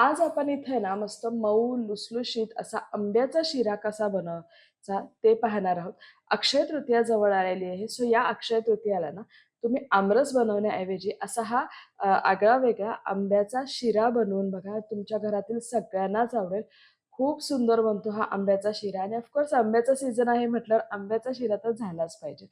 आज आपण इथे ना मस्त मऊ लुसलुशीत असा आंब्याचा शिरा कसा बनवायचा ते पाहणार आहोत. अक्षय तृतीया जवळ आलेली आहे. सो या अक्षय तृतीयाला ना तुम्ही आमरस बनवण्याऐवजी असा हा आगळा-वेगळा आंब्याचा शिरा बनवून बघा. तुमच्या घरातील सगळ्यांनाच आवडेल. खूप सुंदर बनतो हा आंब्याचा शिरा आणि ऑफकोर्स आंब्याचा सीझन आहे म्हटल्यावर आंब्याचा शिरा तर झालाच पाहिजे.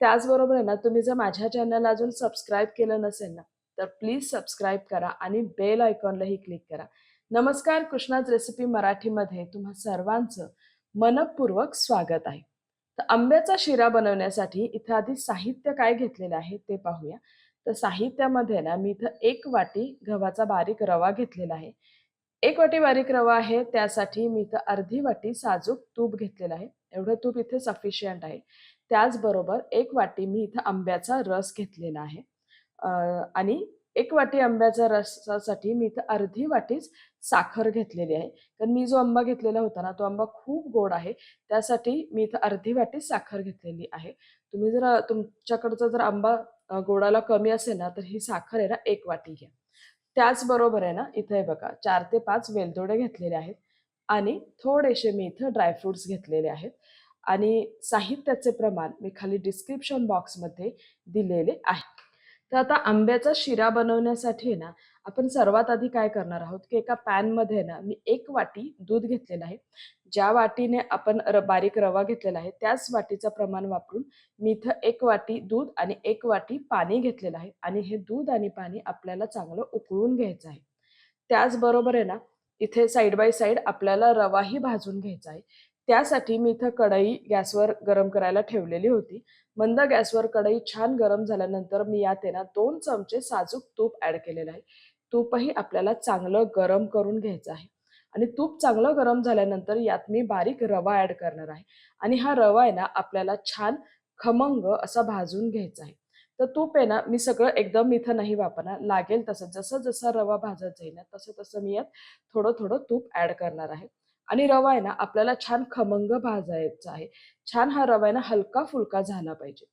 त्याचबरोबर आहे ना, तुम्ही जर माझ्या चॅनलला अजून सबस्क्राईब केलं नसेल ना, तर प्लीज सबस्क्राईब करा आणि बेल आयकॉनलाही क्लिक करा. नमस्कार, कृष्णाज रेसिपी मराठीमध्ये तुम्हा सर्वांचं मनपूर्वक स्वागत आहे. तर आंब्याचा शिरा बनवण्यासाठी इथं आधी साहित्य काय घेतलेलं आहे ते पाहूया. तर साहित्यामध्ये ना मी इथं एक वाटी गव्हाचा बारीक रवा घेतलेला आहे. एक वाटी बारीक रवा आहे त्यासाठी मी इथं अर्धी वाटी साजूक तूप घेतलेलं आहे. एवढं तूप इथे सफिशियंट आहे. त्याचबरोबर एक वाटी मी इथं आंब्याचा रस घेतलेला आहे. आणि एक वाटी आंब्याच्या रसासाठी मी इथं अर्धी वाटीच साखर घेतलेली आहे. कारण मी जो आंबा घेतलेला होता ना, तो आंबा खूप गोड आहे. त्यासाठी मी इथं अर्धी वाटी साखर घेतलेली आहे. तुम्ही जर तुमच्याकडचा जर आंबा गोडाला कमी असेल ना, तर ही साखर आहे ना एक वाटी घ्या. त्याचबरोबर आहे ना, इथं हे बघा चार ते पाच वेलदोडे घेतलेले आहेत आणि थोडेसे मी इथं ड्रायफ्रुट्स घेतलेले आहेत आणि साहित्याचे प्रमाण मी खाली डिस्क्रिप्शन बॉक्समध्ये दिलेले आहे. तर आता आंब्याचा शिरा बनवण्यासाठी ना, आपण सर्वात आधी काय करणार आहोत, की एका पॅनमध्ये ना मी एक वाटी दूध घेतलेलं आहे. ज्या वाटीने आपण र बारीक रवा घेतलेला आहे, त्याच वाटीचं प्रमाण वापरून मी इथं एक वाटी दूध आणि एक वाटी पाणी घेतलेलं आहे आणि हे दूध आणि पाणी आपल्याला चांगलं उकळून घ्यायचं आहे. त्याचबरोबर आहे ना, इथे साइड बाय साइड आपल्याला रवाही भाजून घ्यायचा आहे. त्यासाठी मी इथं कढई गॅसवर गरम करायला ठेवलेली होती. मंद गॅसवर कढई छान गरम झाल्यानंतर मी यात आहे ना दोन चमचे साजूक तूप ॲड केलेलं आहे. तूपही आपल्याला चांगलं गरम करून घ्यायचं आहे आणि तूप चांगलं गरम झाल्यानंतर यात मी बारीक रवा ॲड करणार आहे आणि हा रवा आहे ना आपल्याला छान खमंग असा भाजून घ्यायचा आहे. तर तूप आहे ना मी सगळं एकदम इथं नाही वापरणार. लागेल तसं जसं-जसा रवा भाजत जाईल ना, तसं-तसं मी यात थोडं-थोडं तूप ॲड करणार आहे आणि रवा आहे ना आपल्याला छान खमंग भाजायचा आहे. छान हा रवा आहे ना हलका-फुलका झाला पाहिजे.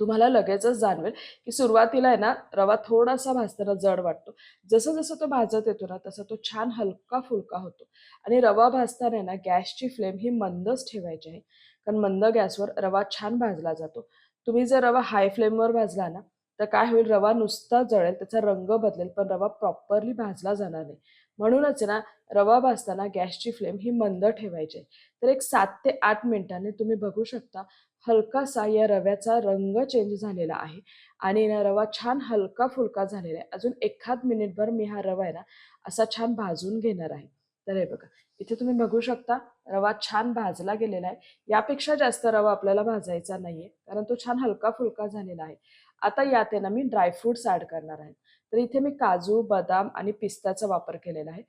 तुम्हाला लगेचच जाणवेल, की सुरुवातीला आहे ना रवा थोडासा भाजताना जड वाटतो. जसं-जसं तो भाजत येतो ना, तसा तो छान हलका-फुलका होतो आणि रवा भाजताना आहे ना गॅसची फ्लेम ही मंदच ठेवायची आहे. कारण मंद गॅसवर रवा छान भाजला जातो. तुम्ही जर रवा हाय फ्लेमवर भाजला ना, तर काय होईल रवा नुसता जळेल, त्याचा रंग बदलेल, पण रवा प्रॉपरली भाजला जाणार नाही. म्हणूनच ना रवा भाजताना गॅसची फ्लेम ही मंद ठेवायची आहे. तर एक सात ते आठ मिनिटांनी तुम्ही बघू शकता हलकासा या रव्याचा रंग चेंज झालेला आहे आणि ना रवा छान हलका-फुलका झालेला आहे. अजून एखाद मिनिटभर मी हा रवा आहे ना असा छान भाजून घेणार आहे. तर हे बघा, इथे तुम्ही बघू शकता रवा छान भाजला गेलेला आहे. यापेक्षा जास्त रवा आपल्याला भाजायचा नाहीये, कारण तो छान हलका-फुलका झालेला आहे. आता यात आहे ना मी ड्रायफ्रुट्स ॲड करणार आहे. तर इथे मी काजू, बदाम आणि पिस्ताचा वापर केलेला आहे.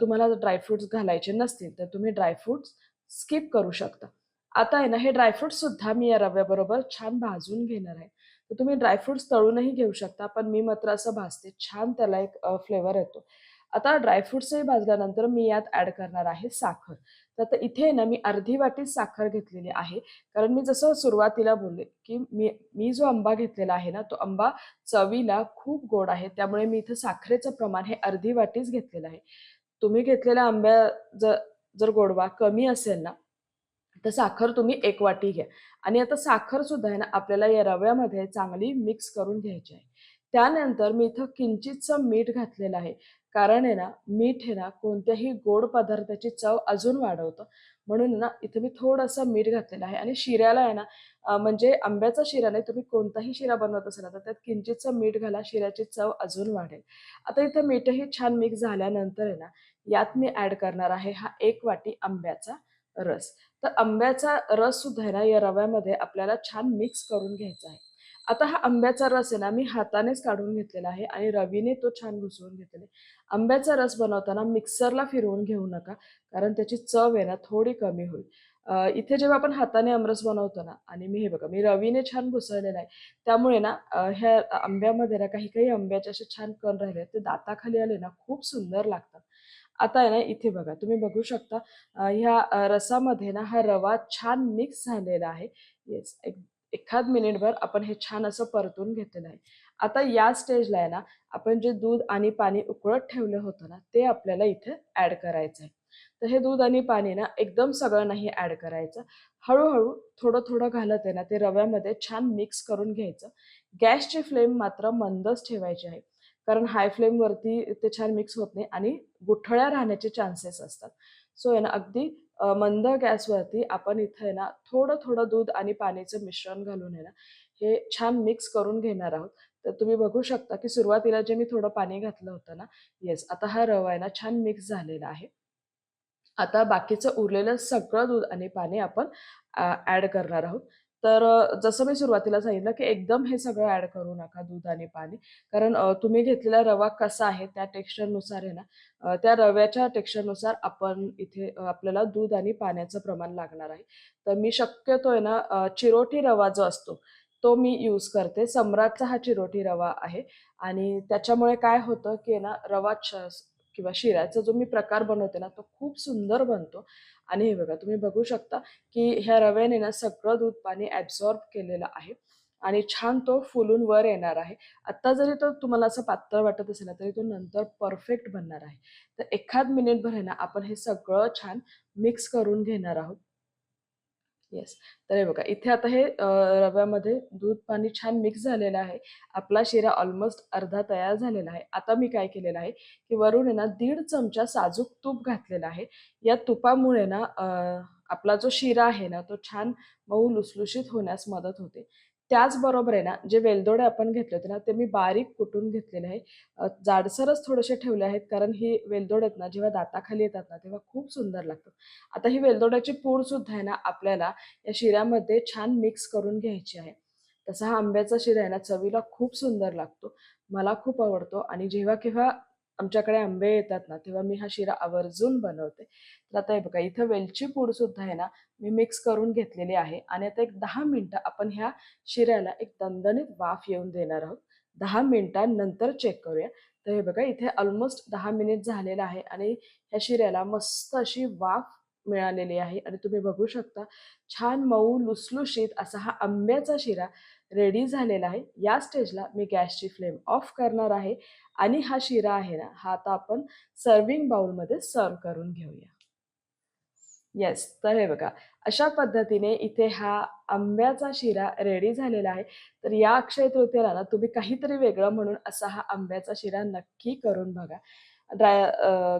तुम्हाला जर ड्रायफ्रुट्स घालायचे नसतील, तर तुम्ही ड्रायफ्रुट्स स्किप करू शकता. आता आहे ना हे ड्रायफ्रुट्स सुद्धा मी या रव्याबरोबर छान भाजून घेणार आहे. तर तुम्ही ड्रायफ्रुट्स तळूनही घेऊ शकता, पण मी मात्र असं भाजते. छान त्याला एक फ्लेवर येतो. आता ड्रायफ्रुट्सही भाजल्यानंतर मी यात ॲड करणार आहे साखर. तर आता इथे आहे ना मी अर्धी वाटी साखर घेतलेली आहे. कारण मी जसं सुरुवातीला बोलले, की मी मी जो आंबा घेतलेला आहे ना, तो आंबा चवीला खूप गोड आहे. त्यामुळे मी इथं साखरेचं प्रमाण हे अर्धी वाटीच घेतलेलं आहे. तुम्ही घेतलेल्या आंब्या जर जर गोडवा कमी असेल ना, तर साखर तुम्ही एक वाटी घ्या आणि आता साखर सुद्धा आहे ना आपल्याला या रव्यामध्ये चांगली मिक्स करून घ्यायची आहे. त्यानंतर मी इथं किंचितचं मीठ घातलेलं आहे. कारण आहे ना, मीठ आहे ना कोणत्याही गोड पदार्थाची चव अजून वाढवतं. म्हणून ना इथे मी थोडंसं मीठ घातलेलं आहे आणि शिऱ्याला आहे ना म्हणजे आंब्याचा शिरा नाही, तुम्ही कोणताही शिरा बनवत असाल तर त्यात किंचितचं मीठ घाला, शिऱ्याची चव अजून वाढेल. आता इथं मीठही छान मिक्स झाल्यानंतर आहे ना, यात मी ॲड करणार आहे हा एक वाटी आंब्याचा रस. तर आंब्याचा रस सुद्धा आहे ना या रव्यामध्ये आपल्याला छान मिक्स करून घ्यायचा आहे. आता हा आंब्याचा रस आहे ना मी हातानेच काढून घेतलेला आहे आणि रवीने तो छान घुसवून घेतलेला आहे. आंब्याचा रस बनवताना मिक्सरला फिरवून घेऊ नका, कारण त्याची चव आहे ना थोडी कमी होईल. इथे जेव्हा आपण हाताने आमरस बनवतो ना आणि मी हे बघा मी रवीने छान घुसळलेला आहे. त्यामुळे ना ह्या आंब्यामध्ये ना काही-काही आंब्याचे असे छान कण राहिले ते दाताखाली आले ना खूप सुंदर लागतात. आता आहे ना इथे बघा तुम्ही बघू शकता ह्या रसामध्ये ना हा रवा छान मिक्स झालेला आहे. येस, एक एखाद मिनिटभर आपण हे छान असं परतून घेतलेलं आहे आता या स्टेजला आहे ना आपण जे दूध आणि पाणी उकळत ठेवलं होतं ना ते आपल्याला इथे ऍड करायचं आहे तर हे दूध आणि पाणी ना एकदम सगळं नाही ऍड करायचं. हळूहळू थोडं थोडं घालत आहे ना ते रव्यामध्ये छान मिक्स करून घ्यायचं. गॅसची फ्लेम मात्र मंदच ठेवायची आहे. कारण हाय फ्लेमवरती ते छान मिक्स होत नाही आणि गुठळ्या राहण्याचे चान्सेस असतात. सो आहे ना अगदी मंद गॅसवरती आपण इथं आहे ना थोडं थोडं दूध आणि पाण्याचं मिश्रण घालून आहे ना हे छान मिक्स करून घेणार आहोत. तर तुम्ही बघू शकता की सुरुवातीला जे मी थोडं पाणी घातलं होतं ना येस आता हा रवा आहे ना छान मिक्स झालेला आहे. आता बाकीचं उरलेलं सगळं दूध आणि पाणी आपण ॲड करणार आहोत. तर जसं मी सुरुवातीला सांगितलं की एकदम हे सगळं ॲड करू नका दूध आणि पाणी. कारण तुम्ही घेतलेला रवा कसा आहे त्या टेक्स्चरनुसार आहे ना त्या रव्याच्या टेक्स्चरनुसार आपण इथे आपल्याला दूध आणि पाण्याचं प्रमाण लागणार आहे. तर मी शक्यतो आहे ना चिरोटी रवा जो असतो तो मी यूज करते. सम्राटचा हा चिरोटी रवा आहे. आणि त्याच्यामुळे काय होतं की ना रवा छ किंवा शिऱ्याचा जो मी प्रकार बनवते ना तो खूप सुंदर बनतो. आणि हे बघा तुम्ही बघू शकता की ह्या रव्याने ना सगळं दूध पाणी ॲब्झॉर्ब केलेलं आहे आणि छान तो फुलून वर येणार आहे. आत्ता जरी तो तुम्हाला असं पातळ वाटत असेल ना तरी तो नंतर परफेक्ट बनणार आहे. तर एखाद मिनिटभर आहे ना आपण हे सगळं छान मिक्स करून घेणार आहोत. येस तर हे बघा इथे आता हे रव्यामध्ये दूध पाणी छान मिक्स झालेलं आहे. आपला शिरा ऑलमोस्ट अर्धा तयार झालेला आहे. आता मी काय केलेलं आहे की वरून आहे ना दीड चमचा साजूक तूप घातलेला आहे. या तुपामुळे ना आपला जो शिरा आहे ना तो छान मऊ लुसलुशीत होण्यास मदत होते. त्याचबरोबर आहे ना जे वेलदोडे आपण घेतले होते ना ते मी बारीक कुटून घेतलेले आहे जाडसरच थोडेसे ठेवले आहेत कारण ही वेलदोड आहेत ना जेव्हा दाताखाली येतात ना तेव्हा खूप सुंदर लागतात. आता ही वेलदोड्याची पूड सुद्धा आहे ना आपल्याला या शिऱ्यामध्ये छान मिक्स करून घ्यायची आहे. तसा हा आंब्याचा शिरा आहे ना चवीला खूप सुंदर लागतो. मला खूप आवडतो आणि जेव्हा केव्हा आमच्याकडे आंबे येतात ना तेव्हा मी हा शिरा आवर्जून बनवते. तर आता हे बघा इथं वेलची पूड सुद्धा आहे ना मी मिक्स करून घेतलेली आहे आणि आता एक दहा मिनटं आपण ह्या शिऱ्याला एक दणदणीत वाफ येऊन देणार आहोत. दहा मिनिटांनंतर चेक करूया. तर हे बघा इथे ऑलमोस्ट दहा मिनिट झालेलं आहे आणि ह्या शिऱ्याला मस्त अशी वाफ मिळालेली आहे. आणि तुम्ही बघू शकता छान मऊ लुसलुशीत असा हा आंब्याचा शिरा रेडी झालेला आहे. या स्टेजला मी गॅसची फ्लेम ऑफ करणार आहे. आणि हा शिरा आहे ना हा आता आपण सर्विंग बाउलमध्ये सर्व करून घेऊया. येस तर हे बघा अशा पद्धतीने इथे हा आंब्याचा शिरा रेडी झालेला आहे. तर या अक्षय तृतीयेला ना तुम्ही काहीतरी वेगळं म्हणून असा हा आंब्याचा शिरा नक्की करून बघा. ड्राय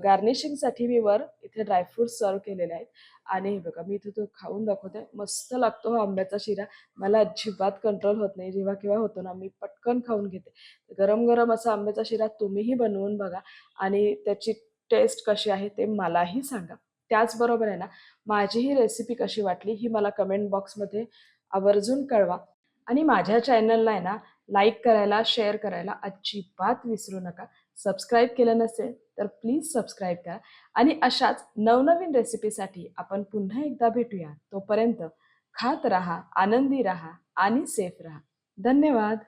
गार्निशिंगसाठी मी वर इथे ड्रायफ्रूट सर्व केलेले आहेत. आणि हे बघा मी इथे तो खाऊन दाखवते. मस्त लागतो हा आंब्याचा शिरा. मला अजिबात कंट्रोल होत नाही. जेव्हा केव्हा होतो ना मी पटकन खाऊन घेते. गरम गरम असा आंब्याचा शिरा तुम्हीही बनवून बघा. आणि त्याची टेस्ट कशी आहे ते मलाही सांगा. त्याचबरोबर आहे ना माझी ही रेसिपी कशी वाटली ही मला कमेंट बॉक्समध्ये आवर्जून कळवा. आणि माझ्या चॅनलला आहे ना लाईक करायला शेअर करायला अजिबात विसरू नका. सबस्क्राईब केलं नसेल तर प्लीज सबस्क्राईब करा. आणि अशाच नवनवीन रेसिपीसाठी आपण पुन्हा एकदा भेटूया. तोपर्यंत खात राहा आनंदी राहा आणि सेफ राहा. धन्यवाद.